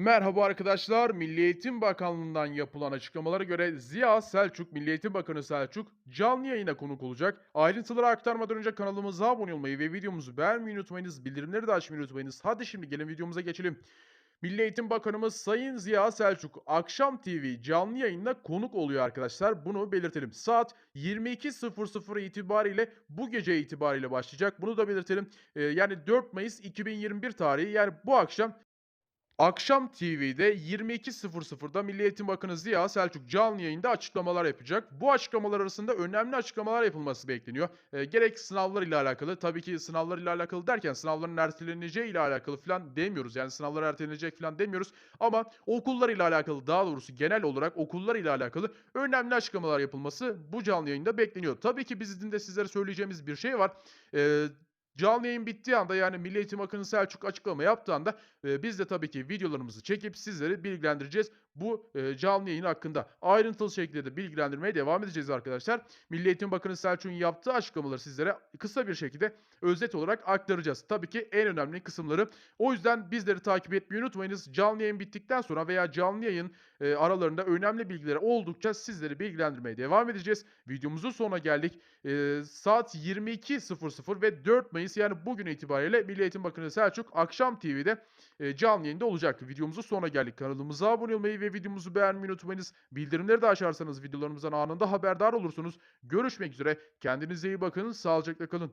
Merhaba arkadaşlar. Milli Eğitim Bakanlığı'ndan yapılan açıklamalara göre Ziya Selçuk, Milli Eğitim Bakanı Selçuk canlı yayına konuk olacak. Ayrıntıları aktarmadan önce kanalımıza abone olmayı ve videomuzu beğenmeyi unutmayınız. Bildirimleri de açmayı unutmayınız. Hadi şimdi gelin videomuza geçelim. Milli Eğitim Bakanımız Sayın Ziya Selçuk Akşam TV canlı yayında konuk oluyor arkadaşlar. Bunu belirtelim. Saat 22.00 itibariyle bu gece itibariyle başlayacak. Bunu da belirtelim. Ee, yani 4 Mayıs 2021 tarihi yani bu akşam Akşam TV'de 22.00'da Milli Eğitim Bakanı Ziya Selçuk canlı yayında açıklamalar yapacak. Bu açıklamalar arasında önemli açıklamalar yapılması bekleniyor. Eee, gerek sınavlar ile alakalı, tabii ki sınavlar ile alakalı derken sınavların erteleneceği ile alakalı falan demiyoruz. Yani sınavlar ertelenecek falan demiyoruz. Ama okullar ile alakalı daha doğrusu genel olarak okullar ile alakalı önemli açıklamalar yapılması bu canlı yayında bekleniyor. Tabii ki bizim de sizlere söyleyeceğimiz bir şey var. Eee Canlı yayın bittiği anda yani Milli Eğitim Bakanı Selçuk açıklama yaptığı anda e, biz de tabii ki videolarımızı çekip sizleri bilgilendireceğiz bu e, canlı yayın hakkında. Ayrıntılı şekilde de bilgilendirmeye devam edeceğiz arkadaşlar. Milli Eğitim Bakanı Selçuk'un yaptığı açıklamaları sizlere kısa bir şekilde özet olarak aktaracağız. Tabii ki en önemli kısımları. O yüzden bizleri takip etmeyi unutmayınız. Canlı yayın bittikten sonra veya canlı yayın e, aralarında önemli bilgileri oldukça sizleri bilgilendirmeye devam edeceğiz. Videomuzun sonuna geldik. E, saat 22.00 ve 4 Mayıs yani bugün itibariyle Milli Eğitim Bakanı Selçuk akşam TV'de e, canlı yayında olacak. Videomuzun sonuna geldik. Kanalımıza abone olmayı ve videomuzu beğenmeyi unutmayınız. Bildirimleri de açarsanız videolarımızdan anında haberdar olursunuz. Görüşmek üzere. Kendinize iyi bakın. Sağlıcakla kalın.